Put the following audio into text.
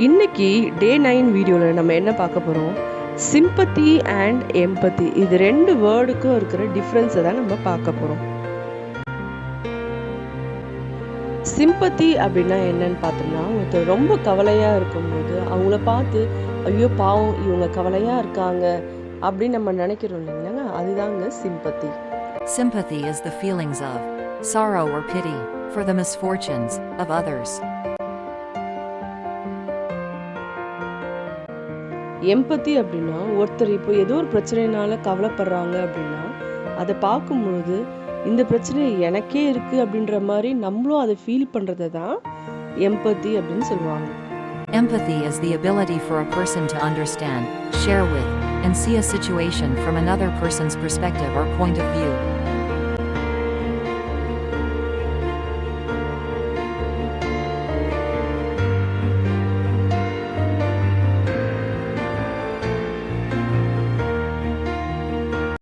இன்னைக்கு டே நைன் வீடியோவில் நம்ம என்ன பார்க்க போகிறோம் சிம்பத்தி அண்ட் எம்பத்தி இது ரெண்டு வேர்டுக்கும் இருக்கிற டிஃப்ரென்ஸை தான் நம்ம பார்க்க போகிறோம் சிம்பத்தி அப்படின்னா என்னன்னு பார்த்தோம்னா ஒருத்தர் ரொம்ப கவலையாக இருக்கும்போது அவங்கள பார்த்து ஐயோ பாவம் இவங்க கவலையாக இருக்காங்க அப்படின்னு நம்ம நினைக்கிறோம் இல்லைங்களா? அதுதாங்க sympathy Sympathy is the feelings of sorrow or pity for the misfortunes of others. Empathy அப்படின்னா ஒருத்தர் இப்போ ஏதோ ஒரு பிரச்சனைனால கவலைப்படுறாங்க அப்படின்னா அதை பார்க்கும்பொழுது இந்த பிரச்சனை எனக்கே இருக்கு அப்படின்ற மாதிரி நம்மளும் அதை ஃபீல் பண்றதை தான் எம்பத்தி அப்படின்னு சொல்லுவாங்க Empathy is the ability for a person to understand, share with, and see a situation from another person's perspective or point of view.